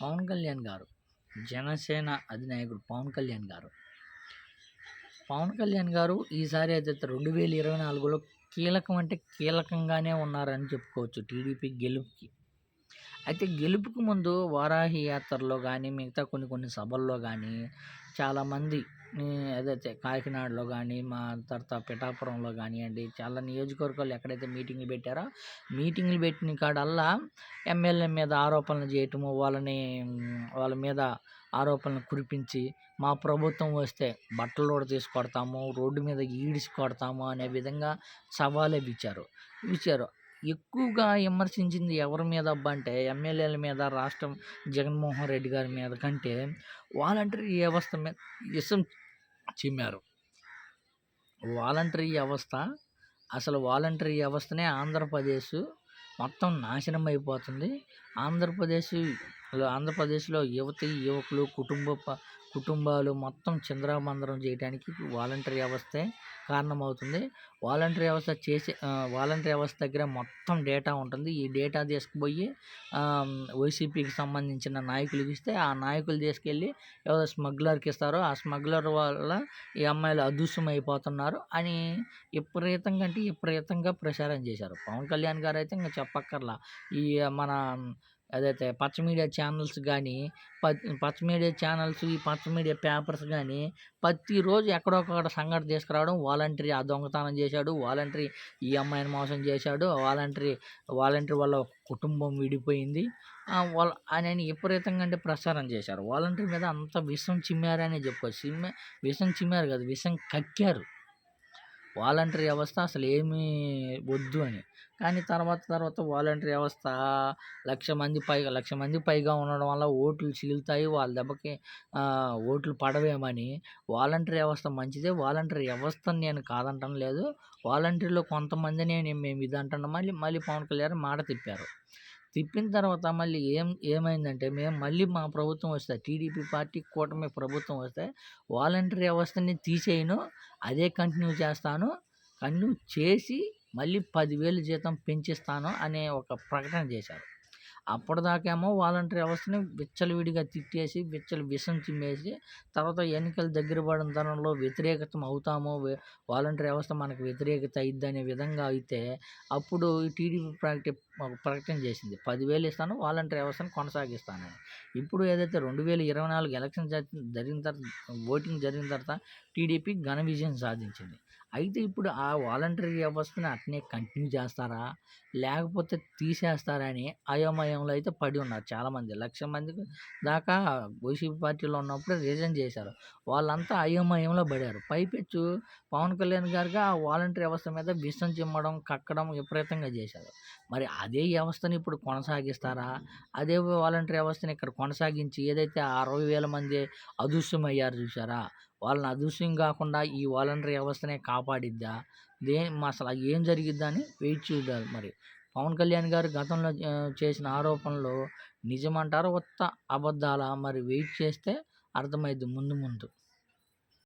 పవన్ కళ్యాణ్ గారు జనసేన అధినాయకుడు పవన్ కళ్యాణ్ గారు. పవన్ కళ్యాణ్ గారు ఈసారి అయితే రెండు వేల ఇరవై నాలుగులో కీలకం అంటే కీలకంగానే ఉన్నారని చెప్పుకోవచ్చు టీడీపీ గెలుపుకి. అయితే గెలుపుకు ముందు వారాహి యాత్రలో కానీ మిగతా కొన్ని కొన్ని సభల్లో కానీ చాలామంది అదైతే ఏదైతే కాకినాడలో కానీ మా తర్వాత పిఠాపురంలో కానివ్వండి చాలా నియోజకవర్గాలు ఎక్కడైతే మీటింగ్లు పెట్టారో మీటింగ్లు పెట్టిన కాడల్లా ఎమ్మెల్యే మీద ఆరోపణలు చేయటము వాళ్ళని వాళ్ళ మీద ఆరోపణలు కురిపించి మా ప్రభుత్వం వస్తే బట్టలు కూడా తీసి కొడతాము రోడ్డు మీద ఈడ్చి కొడతాము అనే విధంగా సవాలు ఇచ్చారు ఇచ్చారు ఎక్కువగా విమర్శించింది ఎవరి మీద అబ్బా అంటే ఎమ్మెల్యేల మీద రాష్ట్రం జగన్మోహన్ రెడ్డి గారి మీద కంటే వాలంటరీ వ్యవస్థ మీద ఇసం చిమ్మారు. వాలంటరీ వ్యవస్థ అసలు వాలంటరీ వ్యవస్థనే ఆంధ్రప్రదేశ్ మొత్తం నాశనం అయిపోతుంది. ఆంధ్రప్రదేశ్ ఆంధ్రప్రదేశ్లో యువతి యువకులు కుటుంబ కుటుంబాలు మొత్తం చిందరబందరం చేయడానికి వాలంటరీ వ్యవస్థే కారణమవుతుంది. వాలంటరీ వ్యవస్థ చేసే వాలంటరీ వ్యవస్థ దగ్గర మొత్తం డేటా ఉంటుంది. ఈ డేటా తీసుకుపోయి వైసీపీకి సంబంధించిన నాయకులకి ఇస్తే ఆ నాయకులు తీసుకెళ్ళి ఎవరో స్మగ్లర్కి ఇస్తారో ఆ స్మగ్లర్ వల్ల ఈ అమ్మాయిలు అదృశ్యం అయిపోతున్నారు అని విపరీతంగా అంటే విపరీతంగా ప్రచారం చేశారు. పవన్ కళ్యాణ్ గారు అయితే ఇంకా చెప్పక్కర్లా. ఈ మన అదైతే పచ్చ మీడియా ఛానల్స్ కానీ పచ్చ మీడియా ఛానల్స్ ఈ పచ్చ మీడియా పేపర్స్ కానీ ప్రతిరోజు ఎక్కడొక్కడ సంఘటన తీసుకురావడం వాలంటరీ ఆ దొంగతనం చేశాడు వాలంటరీ ఈ అమ్మాయిని మోసం చేశాడు వాలంటరీ వాలంటరీ వల్ల కుటుంబం విడిపోయింది. ఆ వాళ్ళ అని విపరీతంగా అంటే ప్రచారం చేశారు. వాలంటరీ మీద అంత విషం చిమ్మారనే చెప్పుకోవచ్చు. చిమ్మ విషం చిమ్మారు కదా విషం కక్కారు. వాలంటరీ వ్యవస్థ అసలు ఏమీ వద్దు అని. కానీ తర్వాత తర్వాత వాలంటరీ వ్యవస్థ లక్ష మంది పైగా లక్ష మంది పైగా ఉండడం వల్ల ఓట్లు చీలుతాయి వాళ్ళ దెబ్బకి ఓట్లు పడవేమని. వాలంటరీ వ్యవస్థ మంచిదే. వాలంటరీ వ్యవస్థను నేను కాదంటం లేదు. వాలంటరీలో కొంతమందిని నేను మేము ఇది అంటున్నాం. మళ్ళీ మళ్ళీ పవన్ కళ్యాణ్ మాట తిప్పారు. తిప్పిన తర్వాత మళ్ళీ ఏం ఏమైందంటే మేము మళ్ళీ మా ప్రభుత్వం వస్తే టీడీపీ పార్టీ కూటమి ప్రభుత్వం వస్తే వాలంటరీ వ్యవస్థని తీసేయను అదే కంటిన్యూ చేస్తాను కంటిన్యూ చేసి మళ్ళీ పదివేలు జీతం పెంచిస్తాను అనే ఒక ప్రకటన చేశారు. అప్పటిదాకేమో వాలంటరీ వ్యవస్థని విచ్చలవిడిగా తిట్టేసి విచ్చలు విషం చిమ్మేసి తర్వాత ఎన్నికలు దగ్గర పడిన తరంలో వ్యతిరేకత అవుతామో వే- వాలంటరీ వ్యవస్థ మనకు వ్యతిరేకత అయింది అనే విధంగా అయితే అప్పుడు టీడీపీ ప్రకటి ప్రకటన చేసింది. పదివేలు ఇస్తాను వాలంటరీ వ్యవస్థను కొనసాగిస్తానని. ఇప్పుడు ఏదైతే రెండు వేల ఇరవై నాలుగు ఎలక్షన్ జరిగిన తర్వాత ఓటింగ్ జరిగిన తర్వాత టీడీపీ ఘన విజయం సాధించింది. అయితే ఇప్పుడు ఆ వాలంటరీ వ్యవస్థని అట్నే కంటిన్యూ చేస్తారా? లేకపోతే తీసేస్తారా అని అయోమయంలో అయితే పడి ఉన్నారు చాలామంది. లక్ష మందికి దాకా వైసీపీ పార్టీలో ఉన్నప్పుడు రిజైన్ చేశారు. వాళ్ళంతా అయోమయంలో పడారు. పైపెచ్చు పవన్ కళ్యాణ్ గారికి ఆ వాలంటరీ వ్యవస్థ మీద విషం చిమ్మడం కక్కడం విపరీతంగా చేశారు. మరి అదే వ్యవస్థని ఇప్పుడు కొనసాగిస్తారా? అదే వాలంటరీ వ్యవస్థని ఇక్కడ కొనసాగించి ఏదైతే అరవై వేల మంది అదృశ్యమయ్యారు చూసారా వాళ్ళని అదృశ్యం కాకుండా ఈ వాలంటరీ వ్యవస్థనే కాపాడిద్దా? దే అసలు ఏం జరిగిద్దా అని వెయిట్ చూడాలి మరి. పవన్ కళ్యాణ్ గారు గతంలో చేసిన ఆరోపణలు నిజమంటారా? కొత్త అబద్ధాలా? మరి వెయిట్ చేస్తే అర్థమైద్ది ముందు ముందు.